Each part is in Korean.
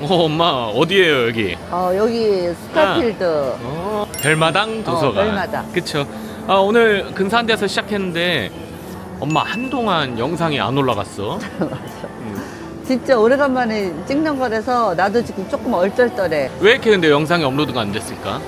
어, 엄마 어디에요 여기? 어, 여기 스타필드. 어, 별마당 도서관. 별마당. 그쵸. 아, 오늘 근사한데서 시작했는데 엄마 한동안 영상이 안 올라갔어. 음. 진짜 오래간만에 찍는 거라서 나도 지금 조금 얼쩔떨해. 왜 이렇게 근데 영상이 업로드가 안 됐을까?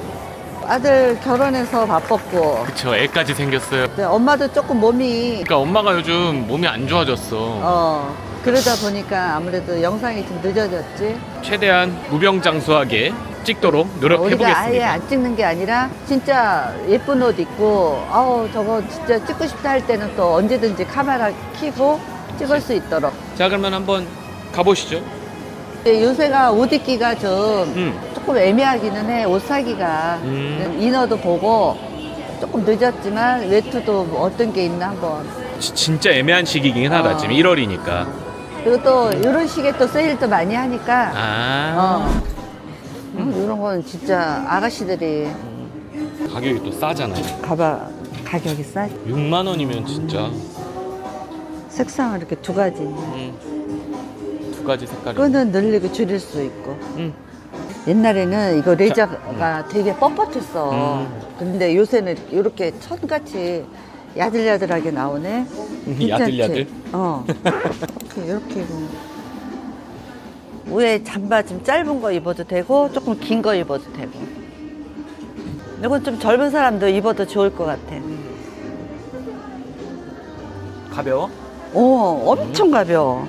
아들 결혼해서 바빴고. 그쵸. 애까지 생겼어요. 근데 엄마도 조금 몸이 그러니까 엄마가 요즘 몸이 안 좋아졌어. 어 그러다 보니까 아무래도 영상이 좀 늦어졌지. 최대한 무병장수하게 찍도록 우리가 아예 노력해보겠습니다. 안 찍는 게 아니라 진짜 예쁜 옷 입고 아우 저거 진짜 찍고 싶다 할 때는 또 언제든지 카메라 켜고 찍을 수 있도록. 자 그러면 한번 가보시죠. 근데 요새가 옷 입기가 좀 음. 조금 애매하기는 해. 옷 사기가 음. 인어도 보고 조금 늦었지만 외투도 뭐 어떤 게 있나 한번. 지- 진짜 애매한 시기긴 하다. 어. 지금 1월이니까. 그리고 또 이런 식의 또 세일도 많이 하니까 아. 어. 음, 이런 건 진짜 아가씨들이 가격이 또 싸잖아요. 가봐 가격이 싸. 6만 원이면 진짜 색상을 이렇게 두 가지. 음. 두 가지 색깔이. 끈은 늘리고 줄일 수 있고. 음. 옛날에는 이거 레자가 되게 뻣뻣했어. 음. 근데 요새는 이렇게 천같이 야들야들하게 나오네. 괜찮지? 야들야들. 어. 이렇게 이렇게 입으면. 위에 잠바 좀 짧은 거 입어도 되고 조금 긴 거 입어도 되고. 이건 좀 젊은 사람도 입어도 좋을 것 같아. 가벼워? 오, 엄청 가벼워.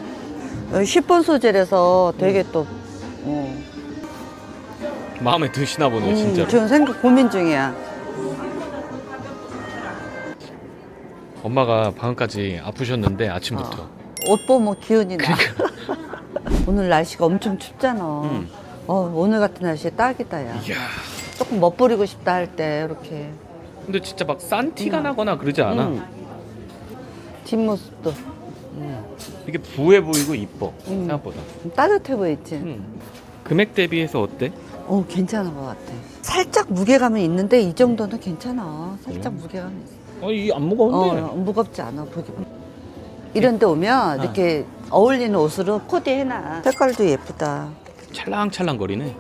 어, 쉬폰 소재라서 되게 또, 어. 마음에 드시나 보네 음, 진짜로. 지금 생각 고민 중이야. 엄마가 방금까지 아프셨는데 아침부터. 옷 보면 기운이 나. 오늘 날씨가 엄청 춥잖아. 음. 어, 오늘 같은 날씨에 딱이다, 야. 이야. 조금 멋부리고 싶다 할 때, 이렇게. 근데 진짜 막 싼 티가 음. 나거나 그러지 않아. 음. 뒷모습도 이게 부해 보이고 이뻐 음. 생각보다. 좀 따뜻해 보이지? 음. 금액 대비해서 어때? 어, 괜찮은 것 같아. 살짝 무게감은 있는데, 이 정도는 괜찮아. 살짝 음. 무게감이 있어. 어, 이안 무거운데. 어, 무겁지 않아 보기. 이런 데 오면 어. 이렇게 어울리는 옷으로 코디 해놔. 색깔도 예쁘다. 찰랑찰랑 거리네.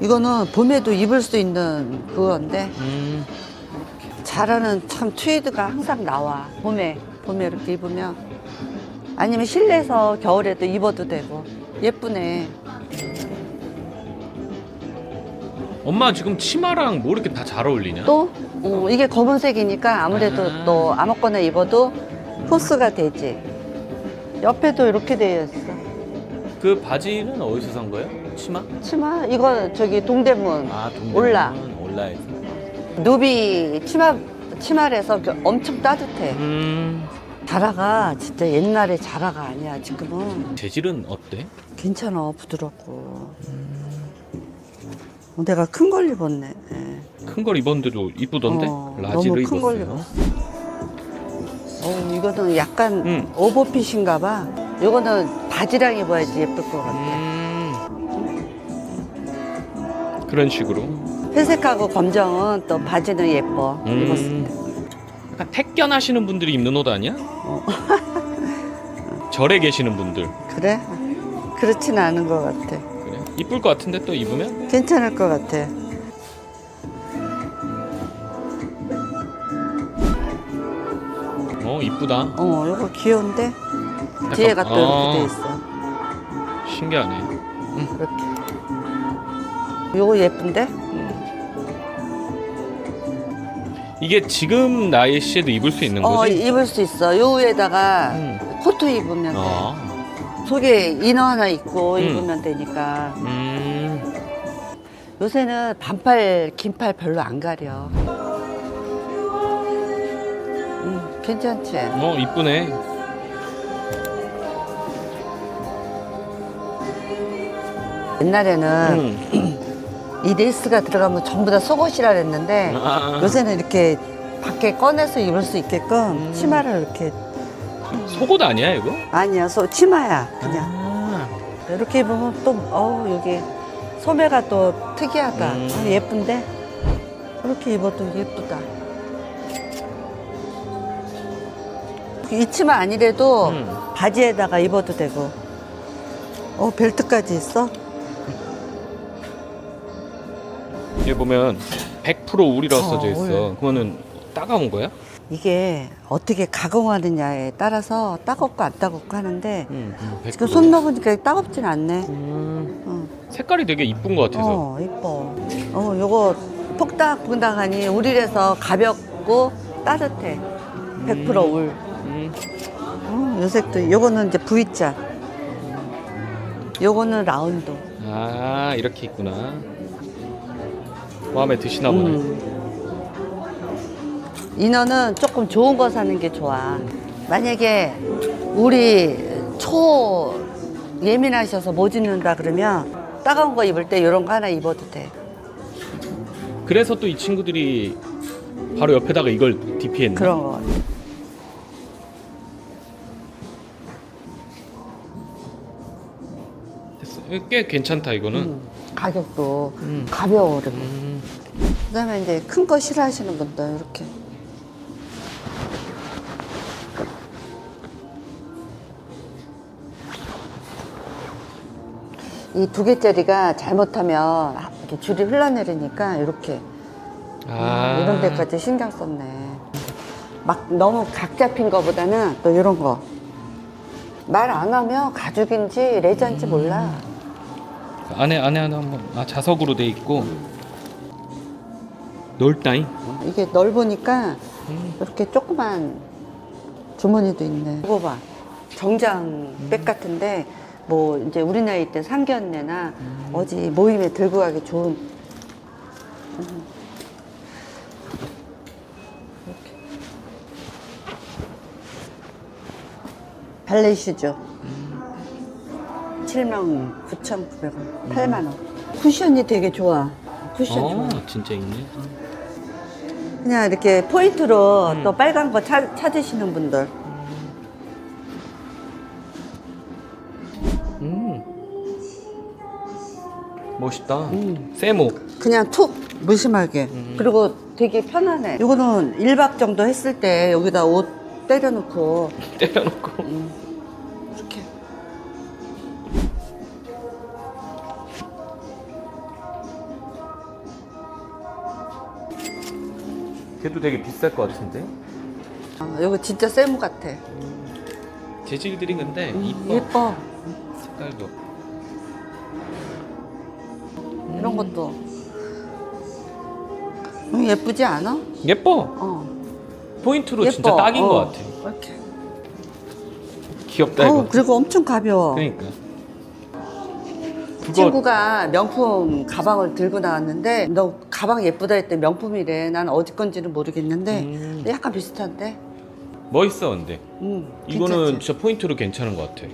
이거는 봄에도 입을 수 있는 그건데 음. 자라는 참 트위드가 항상 나와. 봄에 봄에 이렇게 입으면 아니면 실내에서 겨울에도 입어도 되고 예쁘네. 엄마 지금 치마랑 뭐 이렇게 다 잘 어울리냐? 또 어, 이게 검은색이니까 아무래도 아. 또 아무거나 입어도 포스가 되지. 옆에도 이렇게 되어 있어. 그 바지는 어디서 산 거예요? 치마? 치마 이거 저기 동대문 아, 동대문 올라. 올라에서. 누비 치마 치마래서 그 엄청 따뜻해. 음. 자라가 진짜 옛날에 자라가 아니야. 지금은 재질은 어때? 괜찮아 부드럽고. 어, 내가 큰 걸 입었네. 예. 큰 걸 입었는데도 이쁘던데? 어, 라지를 너무 큰 걸 입었어요. 어 이거는 약간 음. 오버핏인가 봐. 이거는 바지랑 입어야지 예쁠 것 같아. 음. 그런 식으로. 회색하고 검정은 또 바지는 예뻐. 음. 입었을 때. 약간 택견 하시는 분들이 입는 옷 아니야? 어. 절에 계시는 분들. 그래? 그렇진 않은 것 같아. 그래. 이쁠 것 같은데 또 입으면? 괜찮을 것 같아. 이쁘다. 어, 이거 귀여운데? 뒤에가 또 어, 이렇게 돼 있어. 신기하네. 이렇게. 요거 예쁜데? 이게 지금 날씨에도 입을 수 있는 어, 거지? 입을 수 있어. 요 위에다가 음. 코트 입으면 돼. 아. 속에 이너 하나 입고 음. 입으면 되니까. 음. 요새는 반팔, 긴팔 별로 안 가려. 괜찮지? 어, 이쁘네. 옛날에는 음. 이 레이스가 들어가면 전부 다 속옷이라 그랬는데 아. 요새는 이렇게 밖에 꺼내서 입을 수 있게끔 음. 치마를 이렇게 속옷 아니야, 이거? 아니야 소 치마야 그냥 아. 이렇게 입으면 또어 여기 소매가 또 특이하다 음. 어, 예쁜데 이렇게 입어도 예쁘다 이 치마 아니래도 음. 바지에다가 입어도 되고 어, 벨트까지 있어? 여기 보면 100% 울이라고 어, 써져 있어. 울. 그거는 따가운 거야? 이게 어떻게 가공하느냐에 따라서 따갑고 안 따갑고 하는데 응. 지금 손 넣어보니까 따갑진 않네. 음, 응. 색깔이 되게 이쁜 것 같아서. 어, 이뻐. 어, 요거 폭닥폭닥하니 우리라서 가볍고 따뜻해. 100% 울. 음. 어, 요 색도 요거는 이제 V자. 요거는 라운드. 아 이렇게 있구나. 마음에 드시나 보네. 음. 인어는 조금 좋은 거 사는 게 좋아. 만약에 우리 초 예민하셔서 못 입는다 그러면 따가운 거 입을 때 이런 거 하나 입어도 돼. 그래서 또 이 친구들이 바로 옆에다가 이걸 DP했네. 그런 거. 됐어. 꽤 괜찮다 이거는. 음, 가격도 음. 가벼워. 그리고. 음. 그다음에 이제 큰 거 싫어하시는 분들 이렇게. 이 두 개짜리가 잘못하면 이렇게 줄이 흘러내리니까 이렇게 아 이런 데까지 신경 썼네. 막 너무 각 잡힌 거보다는 또 이런 거. 말 안 하면 가죽인지 레자인지 몰라. 안에 안에 하나 한번 아 자석으로 돼 있고 넓다잉. 이게 넓으니까 음. 이렇게 조그만 주머니도 있네. 이거 봐. 정장 백 같은데 뭐 이제 우리 나이 때 상견례나 어디 모임에 들고 가기 좋은 음. 이렇게. 발레 슈즈 7만 9,900원 8만 원 쿠션이 되게 좋아 쿠션 어 좋아 진짜 있네. 그냥 이렇게 포인트로 음. 또 빨간 거 찾, 찾으시는 분들 음. 멋있다. 음. 세모. 그냥 툭 무심하게 음. 그리고 되게 편하네 이거는 1박 정도 했을 때 여기다 옷 때려놓고 때려놓고. 이 걔도 되게 비쌀 것 같은데. 어, 이거 진짜 세무 같아 재질들이 근데 음, 이뻐. 예뻐 색깔도. 이런 것도 음, 예쁘지 않아? 예뻐. 어 포인트로 예뻐 진짜 딱인 어, 것 같아. 이렇게 귀엽다 이거. 어, 그리고 엄청 가벼워 그러니까. 친구가 명품 가방을 들고 나왔는데 너 가방 예쁘다 했더니 명품이래 난 어디 건지는 모르겠는데 음. 약간 비슷한데 멋있어 근데. 음, 이거는 괜찮지? 진짜 포인트로 괜찮은 것 같아.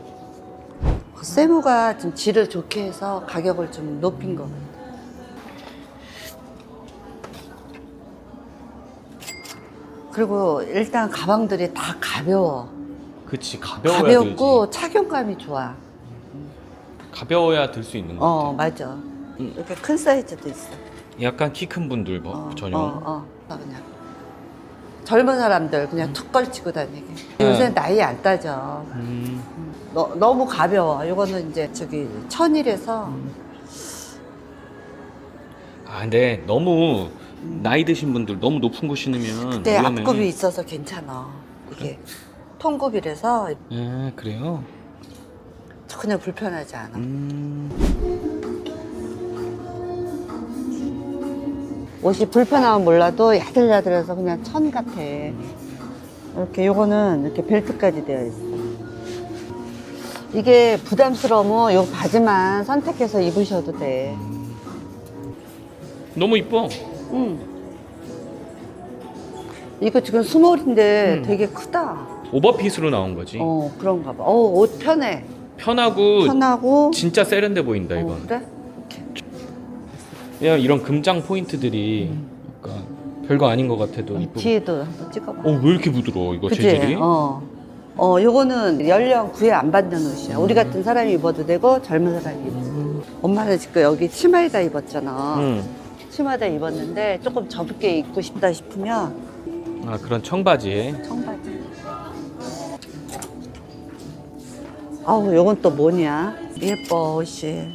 그 세무가 좀 질을 좋게 해서 가격을 좀 높인 거 그리고 일단 가방들이 다 가벼워 그치 가벼워야 가볍고. 착용감이 좋아 가벼워야 들 수 있는 거어 같아. 맞아 이렇게 큰 사이즈도 있어 약간 키 큰 분들 뭐 어, 전용. 어, 어. 그냥 젊은 사람들 그냥 툭 걸치고 다니게. 네. 요새 나이 안 따져. 음. 너, 너무 가벼워. 이거는 이제 저기 천일에서 아 근데 너무 나이 드신 분들 너무 높은 거 신으면 내 위험해. 앞굽이 있어서 괜찮아. 이게 통굽이라서 아 그래요? 전혀 불편하지 않아. 음. 옷이 불편하면 몰라도 야들야들해서 그냥 천 같아. 이렇게 요거는 이렇게 벨트까지 되어 있어. 이게 부담스러우면 요 바지만 선택해서 입으셔도 돼. 너무 이뻐. 응. 이거 지금 스몰인데 음. 되게 크다. 오버핏으로 나온 거지. 어, 그런가 봐. 어, 옷 편해. 편하고 편하고. 진짜 세련돼 보인다 어, 이건. 그래? 그냥 이런 금장 포인트들이 약간 별거 아닌 것 같아도 음, 이쁘고. 뒤에도 한번 찍어봐. 어왜 이렇게 부드러워 이거? 재질이? 어. 어, 요거는 연령 구애 안 받는 옷이야. 우리 같은 사람이 입어도 되고 젊은 사람이 입어도 되고. 음. 엄마는 지금 여기 치마에다 입었잖아. 음. 치마에다 입었는데 조금 접게 입고 싶다 싶으면 아 그런 청바지에 청바지. 아우 요건 또 뭐냐? 예뻐 옷이.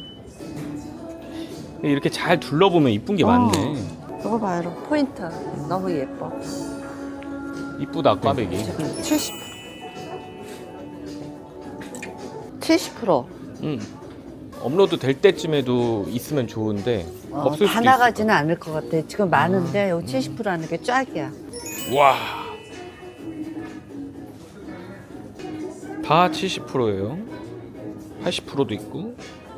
이렇게 잘 둘러보면 이쁜 게 많네. 이거 봐요, 여러분. 포인트. 너무 예뻐. 이쁘다 꽈배기. 지금 70. 70%. 음. 업로드 될 때쯤에도 있으면 좋은데 어, 없을 다 수도 나가지는 않을 것 같아. 지금 많은데 여기 70% 하는 게 쫙이야. 와. 다 70%예요. 80%도 있고.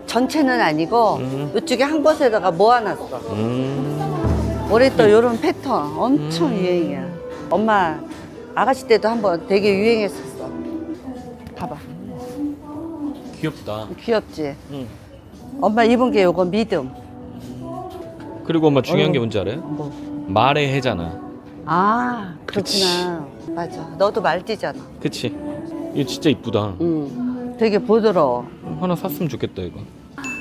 전체는 아니고 음. 이쪽에 한 곳에다가 모아놨어. 음. 올해 또 이런 패턴 엄청 음. 유행이야. 엄마 아가씨 때도 한번 되게 유행했었어. 봐봐. 귀엽다. 귀엽지? 음. 엄마 입은 게 요거 미듬. 그리고 엄마 중요한 어. 게 뭔지 알아요? 뭐. 말의 해잖아. 아, 그치. 그렇구나. 맞아. 너도 말띠잖아. 그치? 이거 진짜 이쁘다. 응. 되게 부드러워. 하나 샀으면 좋겠다 이거.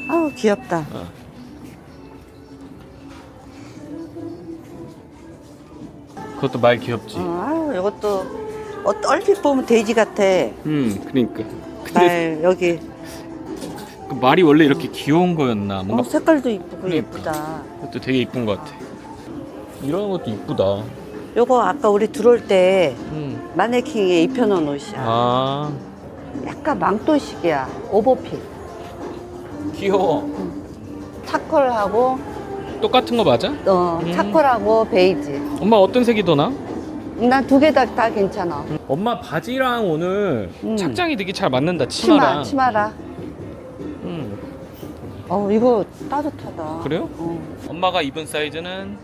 아우, 귀엽다. 어. 그것도 말 귀엽지. 어, 아우, 이것도 어, 얼핏 보면 돼지 같아. 음, 그러니까. 근데 말 여기 그 말이 원래 이렇게 귀여운 거였나? 어, 뭔가 색깔도 이쁘고 그러니까. 예쁘다. 그것도 되게 이쁜 것 같아. 이런 것도 이쁘다. 요거 아까 우리 들어올 때 음. 마네킹에 입혀놓은 옷이야. 아, 약간 망토식이야. 오버핏. 귀여워. 차콜하고 똑같은 거 맞아? 어, 음. 차콜하고 베이지. 엄마 어떤 색이 더 나? 난 두 개 다 다 괜찮아. 엄마 바지랑 오늘 음. 착장이 되게 잘 맞는다. 치마, 치마랑. 치마라. 음. 어, 이거 따뜻하다. 그래요? 어. 엄마가 입은 사이즈는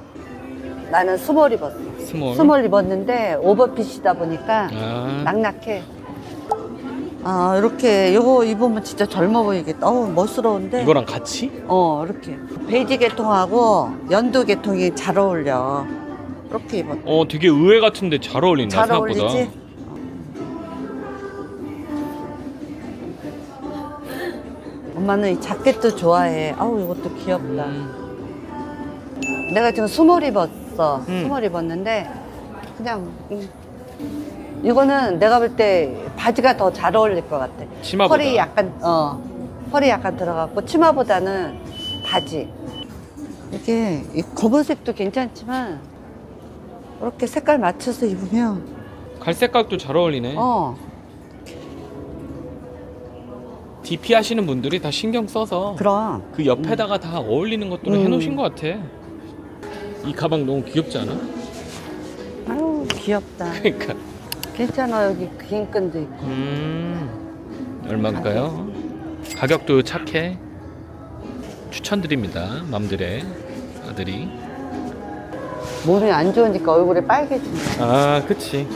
나는 스몰 입었어. 스몰. 스몰 입었는데 오버핏이다 보니까 아, 낙낙해. 아, 이렇게 이거 입으면 진짜 젊어 보이겠다. 어우, 멋스러운데. 이거랑 같이? 어, 이렇게. 베이지 계통하고 연두 계통이 잘 어울려. 이렇게 입었. 어, 되게 의외 같은데 잘 어울린다 잘 생각보다. 어울리지? 엄마는 이 자켓도 좋아해. 아우, 이것도 귀엽다. 음. 내가 지금 스몰 입었 어. 음. 스몰 입었는데 그냥 음. 이거는 내가 볼 때 바지가 더 잘 어울릴 것 같아. 치마보다. 허리 약간 어 허리 약간 들어갔고 치마보다는 바지. 이게 이 검은색도 괜찮지만 이렇게 색깔 맞춰서 입으면 갈색깔도 잘 어울리네. 어 DP 하시는 분들이 다 신경 써서 그럼 그 옆에다가 다 어울리는 것들을 음. 해놓으신 것 같아. 이 가방 너무 귀엽지 않아? 아유 귀엽다. 그러니까. 괜찮아 여기 긴 끈도 있고. 음, 얼마일까요? 가격도 착해. 추천드립니다. 맘들의 아들이. 몸이 안 좋으니까 얼굴에 빨개진다. 아, 그치.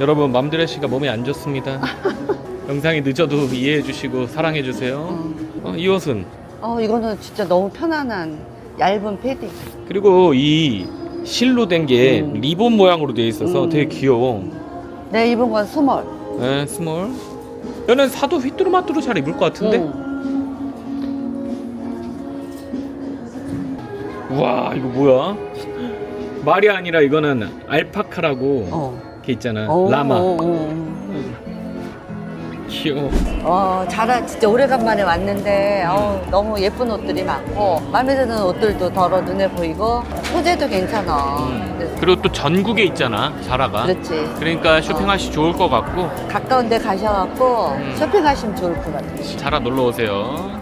여러분, 맘들의 씨가 몸에 안 좋습니다. 영상이 늦어도 이해해 주시고 사랑해 주세요. 어. 어, 이 옷은 어 이거는 진짜 너무 편안한 얇은 패딩. 그리고 이 실로 된 게 음. 리본 모양으로 되어 있어서 음. 되게 귀여워. 내 입은 건 스몰. 네, 스몰. 얘는 사도 휘뚜루마뚜루 잘 입을 것 같은데. 응. 우와, 이거 뭐야? 말이 아니라 이거는 알파카라고 어. 걔 있잖아. 어, 라마. 어, 어, 귀여워. 어, 자라 진짜 오래간만에 왔는데 어, 너무 예쁜 옷들이 많고 마음에 드는 옷들도 덜어 눈에 보이고 소재도 괜찮아. 음. 그래서 그리고 또 전국에 있잖아, 자라가. 그렇지. 그러니까 쇼핑하시 좋을 것 같고 가까운 데 가셔갖고 음. 쇼핑하시면 좋을 것 같아. 자라 놀러 오세요.